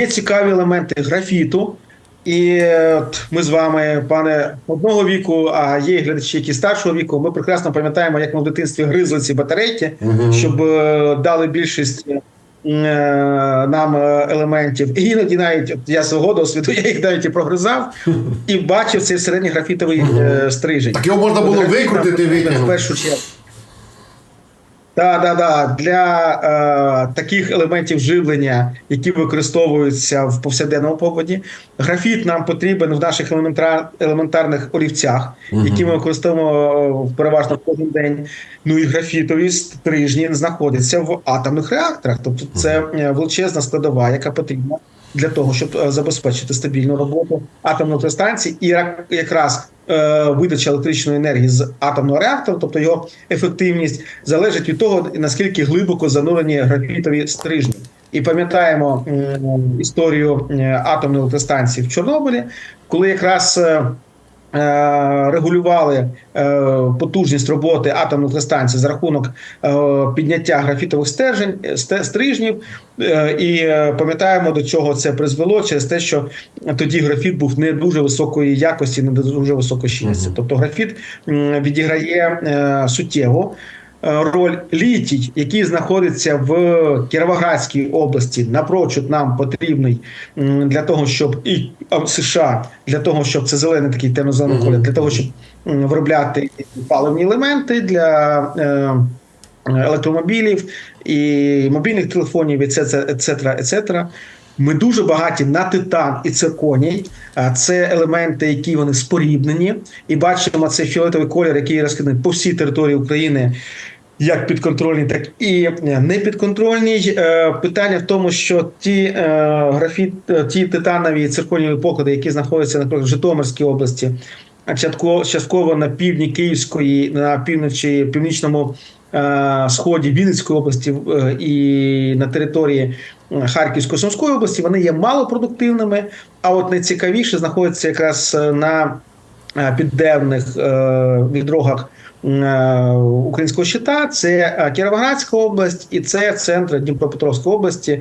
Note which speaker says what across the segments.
Speaker 1: Є цікаві елементи графіту. І от ми з вами, пане одного віку, а є глядачі, які старшого віку. Ми прекрасно пам'ятаємо, як ми в дитинстві гризли ці батарейки,
Speaker 2: Мгм.
Speaker 1: щоб е, дали більшість е, нам е, елементів. І іноді навіть от я свого досвіду, я їх навіть і прогризав і бачив цей середній графітовий е, стрижень.
Speaker 2: Так його можна було викрутити.
Speaker 1: В першу чергу. Так, так, так. Для е, таких елементів живлення, які використовуються в повсякденному побуті, графіт нам потрібен в наших елементар, елементарних олівцях, які ми використовуємо е, переважно кожен день. Ну і графітові стрижні знаходяться в атомних реакторах. Тобто це е, величезна складова, яка потрібна для того, щоб е, забезпечити стабільну роботу атомної електростанції, і як- якраз е, видача електричної енергії з атомного реактора, тобто його ефективність, залежить від того, наскільки глибоко занурені графітові стрижні. І пам'ятаємо історію е, атомної електростанції в Чорнобилі, коли якраз регулювали е, потужність роботи атомних електростанції за рахунок е, підняття графітових стержень, е, стрижнів. Е, І е, пам'ятаємо, до чого це призвело через те, що тоді графіт був не дуже високої якості, не дуже високої щільності.
Speaker 2: Мгм.
Speaker 1: Тобто графіт відіграє е, суттєву е, роль літій, який знаходиться в Кіровоградській області, напрочуд нам потрібний для того, щоб і США для того, щоб це зелений такий темно-зелений колір, для того, щоб виробляти паливні елементи для. е, електромобілів і мобільних телефонів, і це, ецетера, ецетера. Ми дуже багаті на титан і цирконій. Це елементи, які вони спорібнені, і бачимо цей фіолетовий колір, який розкиданий по всій території України. Як підконтрольні, так і непідконтрольні. Е, Питання в тому, що ті е, графіт, е, ті титанові і цирконієві поклади, які знаходяться наприклад, в Житомирській області, а частково, на півдні Київської, на півночі, північному е, сході Вінницької області е, і на території е, Харківської Сумської області, вони є малопродуктивними. А от найцікавіше знаходяться якраз е, на е, підденних е, відрогах українського щита. Це Кіровоградська область і це центр Дніпропетровської області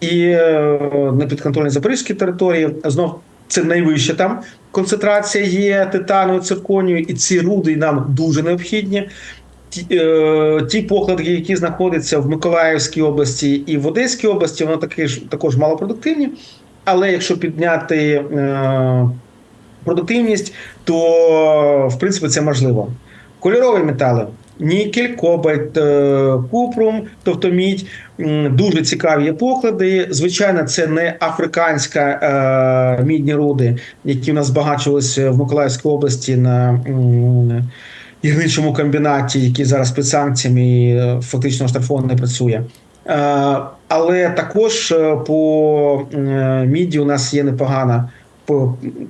Speaker 1: і е, непідконтрольні Запорізькі території. Знов це найвища там концентрація є титану, цирконію, і ці руди нам дуже необхідні. Ті, е, ті поклади, які знаходяться в Миколаївській області і в Одеській області, вони таки ж також малопродуктивні. Але якщо підняти е, продуктивність, то в принципі це можливо. Кольорові метали. Нікель, кобальт, е, купрум, тобто мідь, дуже цікаві поклади. Звичайно, це не африканська е, мідні руди, які в нас збагачувалися в Миколаївській області на м, гірничому комбінаті, який зараз під санкціями і, е, фактично штрафовано не працює. Е, Але також е, по міді у нас є непогана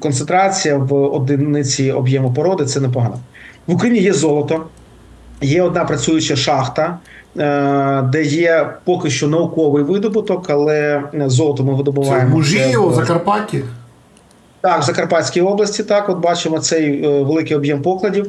Speaker 1: концентрація в одиниці об'єму породи. Це непогано. В Україні є золото, є одна працююча шахта, де є поки що науковий видобуток, але золото ми
Speaker 2: Це
Speaker 1: видобуваємо.
Speaker 2: в Мужієво,
Speaker 1: в
Speaker 2: Закарпатті.
Speaker 1: Так, в Закарпатській області, так, от бачимо цей е, великий об'єм покладів.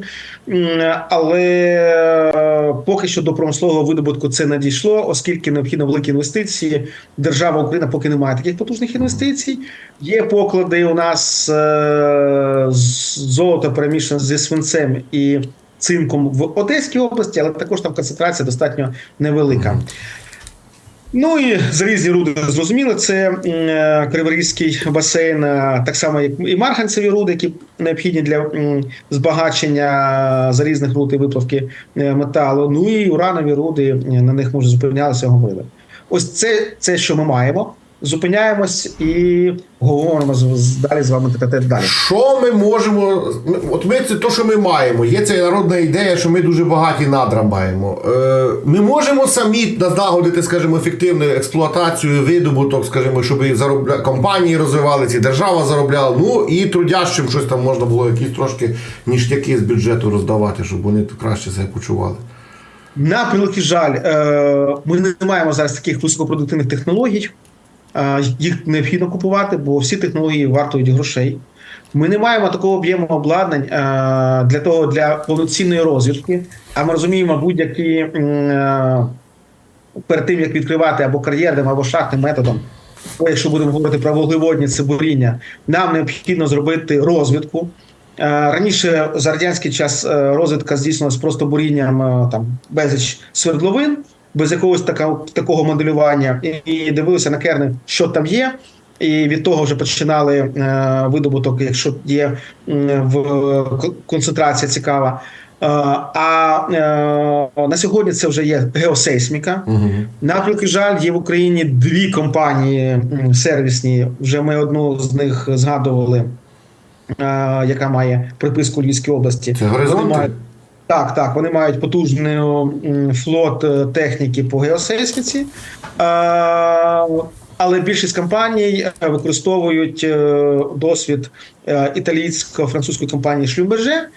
Speaker 1: Але е, поки що до промислового видобутку це не дійшло, оскільки необхідно великі інвестиції. Держава Україна поки не має таких потужних інвестицій. Є поклади у нас е, золото перемішане зі свинцем і цинком в Одеській області, але також там концентрація достатньо невелика. Ну і залізні руди зрозуміло, це е, Криворізький басейн, е, так само як і марганцеві руди, які необхідні для збагачення залізних руд і виплавки е, металу. Ну і уранові руди на них може зупинятися говорили. Ось це, це що ми маємо. Зупиняємось і говоримо з- з- далі з вами тет далі.
Speaker 2: Що ми можемо. От ми це то, що ми маємо. Є ця народна ідея, що ми дуже багаті надра маємо. Е, ми можемо самі налагодити, скажімо, ефективну експлуатацію, видобуток, скажімо, щоб заробля... компанії розвивалися, держава заробляла. Ну і трудящим щось там можна було якісь трошки ніштяки з бюджету роздавати, щоб вони краще себе почували.
Speaker 1: На превеликий жаль, е, ми не маємо зараз таких високопродуктивних технологій. Їх необхідно купувати, бо всі технології вартують грошей. Ми не маємо такого об'єму обладнань для того для повноцінної розвідки. А ми розуміємо, будь-які перед тим як відкривати або кар'єрним, або шахтним методом Якщо будемо говорити про вуглеводні це буріння, нам необхідно зробити розвідку. Раніше за радянський час е, розвідка здійснювалася просто бурінням е, там безліч свердловин, без якогось така, такого моделювання, і, дивилися на керни, що там є. І від того вже починали е, видобуток, якщо є в концентрація цікава. Е, а е, на сьогодні це вже є геосейсміка.
Speaker 2: Угу.
Speaker 1: На жаль, є в Україні дві компанії сервісні. Вже ми одну з них згадували, е, яка має приписку Львівській області.
Speaker 2: Це горизонти?
Speaker 1: Так, так, вони мають потужний флот е, техніки по геосейсміці. Е, але більшість компаній е, використовують е, досвід італійсько-французької компанії Шлюмберже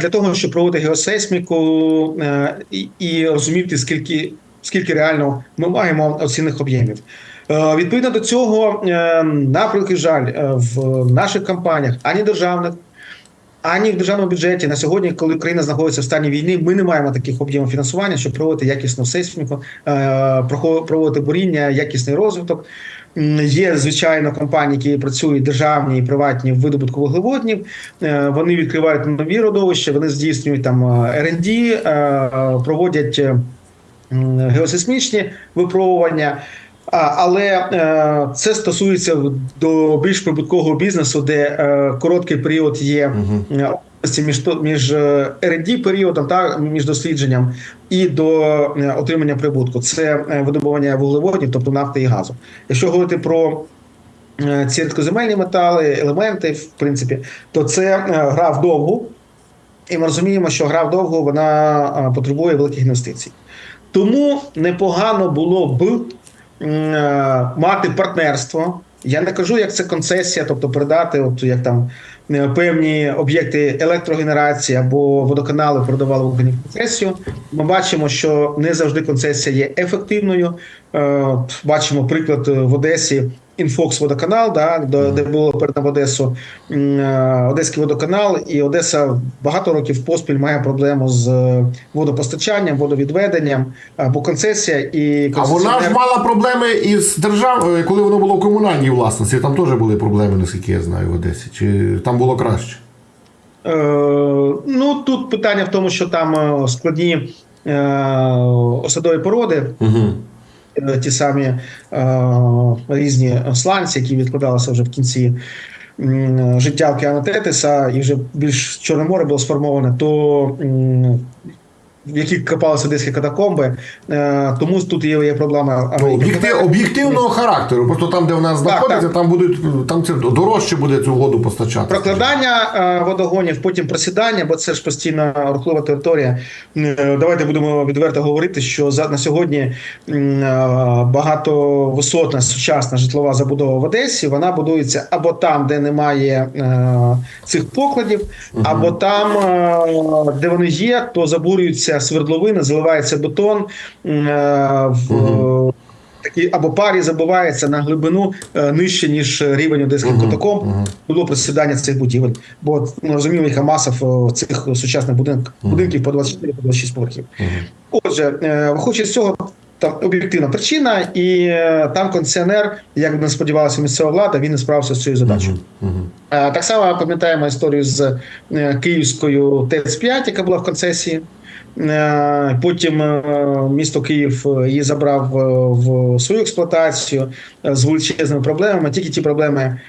Speaker 1: для того, щоб проводити геосейсміку е, і, розуміти, скільки, скільки реально ми маємо оцінних об'ємів. Відповідно до цього, е, на превеликий жаль, в наших компаніях ані державних, ані в державному бюджеті на сьогодні, коли Україна знаходиться в стані війни, ми не маємо таких об'ємів фінансування, щоб проводити якісну сейсміку, е, проводити буріння, якісний розвиток. Є звичайно компанії, які працюють державні і приватні в видобутку вуглеводнів. Е, Вони відкривають нові родовища, вони здійснюють там R&D, е, проводять геосейсмічні випробування. Але е, це стосується до більш прибуткового бізнесу, де е, короткий період є е, між між R&D періодом та між дослідженням і до отримання прибутку. Це видобування вуглеводнів, тобто нафти і газу. Якщо говорити про ці рідкоземельні метали, елементи, в принципі, то це гра вдовгу, і ми розуміємо, що гра вдовгу вона потребує великих інвестицій. Тому непогано було б мати партнерство. Я не кажу, як це концесія, тобто передати, от як там е, певні об'єкти електрогенерації або водоканали продавали в Україні концесію. Ми бачимо, що не завжди концесія є ефективною. Е, Бачимо приклад е, в Одесі. Інфокс водоканал, да, де було передано в Одесу е, Одеський водоканал, і Одеса багато років поспіль має проблему з е, водопостачанням, водовідведенням, е, бо концесія і
Speaker 2: А вона ж мала проблеми із державою, коли воно було в комунальній власності. Там теж були проблеми, наскільки я знаю, в Одесі. Чи там було краще?
Speaker 1: Е, ну тут питання в тому, що там е, складні е, осадові породи,
Speaker 2: Угу.
Speaker 1: Е, ті самі е, різні сланці, які відкладалися вже в кінці життя океану Тетиса, і вже більш Чорне море було сформоване, то в які копалися одеські катакомби, е, тому тут є, є проблема.
Speaker 2: Об'єктивного характеру. Просто там, де вона знаходиться,
Speaker 1: так.
Speaker 2: там будуть там це дорожче буде цю воду постачати.
Speaker 1: Прокладання е, водогонів, потім просідання, бо це ж постійно рухлива територія. Е, Давайте будемо відверто говорити, що за на сьогодні м, е, багатовисотна сучасна житлова забудова в Одесі вона будується або там, де немає цих покладів, або там, де вони є, то забурюються свердловини, заливається бетон. е, в, Такі або парі забувається на глибину е, нижче ніж рівень одеських
Speaker 2: Мгм,
Speaker 1: катакомб
Speaker 2: мгм.
Speaker 1: було просідання цих будівель. Бо ну, розуміємо, яка маса в цих сучасних будинків по 24 по 26 поверхів. Отже, е, виходячи з цього. Там об'єктивна причина, і е, там концесіонер, як не сподівалася місцева влада, він не справився з цією задачею.
Speaker 2: Мгм.
Speaker 1: Е, Так само пам'ятаємо історію з е, київською ТЕЦ-5, яка була в концесії. Е, Потім місто Київ її забрав в свою експлуатацію з величезними проблемами. Тільки ті проблеми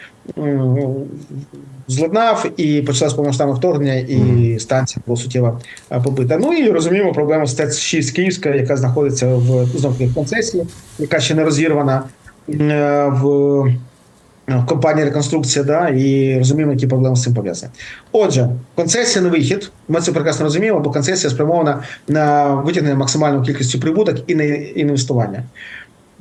Speaker 1: зладнав і почалось повномасштабне вторгнення, і станція була суттєво е, побита. Ну і розуміємо проблему з ТЕЦ-6 Київська, яка знаходиться в знову концесії, яка ще не розірвана е, в в компанії реконструкція, да, і розуміємо, які проблеми з цим пов'язані. Отже, концесія на вихід. Ми це прекрасно розуміємо, бо концесія спрямована на витягнення максимальної кількості прибуток і на інвестування.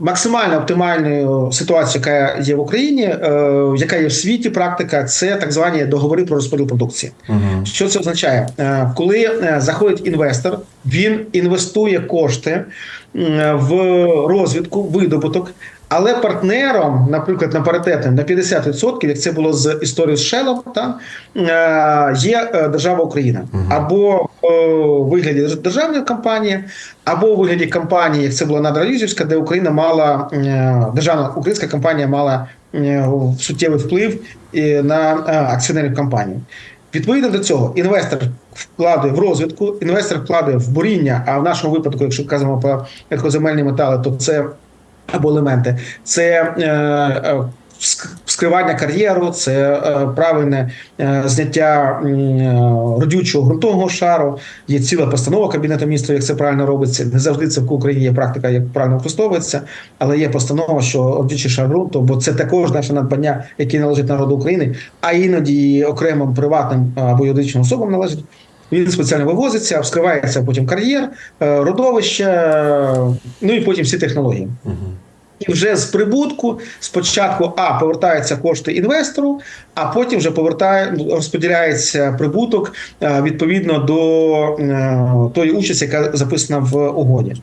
Speaker 1: Максимально оптимальною ситуацією, яка є в Україні, е, яка є в світі, практика, це так звані договори про розподіл продукції.
Speaker 2: Угу.
Speaker 1: Що це означає? Е, Коли е, заходить інвестор, він інвестує кошти м, в розвідку, видобуток, Але партнером, наприклад, на паритетним на 50%, як це було з історією з Шелом, та, е, є е, держава Україна. Або у вигляді державної компанії, або у вигляді компанії, як це була Надра-Юзівська, де Україна мала е, державна українська компанія мала е, суттєвий вплив е, на е, акціонерів компанії. Відповідно до цього, інвестор вкладує в розвитку, інвестор вкладує в буріння. А в нашому випадку, якщо казимо про рідкоземельні метали, то це або елементи, це е, е, кар'єру, це е, правильне зняття родючого ґрунтового шару. Є ціла постанова кабінету міністрів, як це правильно робиться. Не завжди це в Україні є практика, як правильно використовується, але є постанова, що родючий шар ґрунту, бо це також наше надбання, яке належить народу України, а іноді окремим приватним або юридичним особам належить. Він спеціально вивозиться, вскривається потім кар'єр, е, родовище, е, ну і потім всі технології. І вже з прибутку спочатку а повертаються кошти інвестору, а потім вже повертає розподіляється прибуток е, відповідно до тої участі, яка записана в угоді.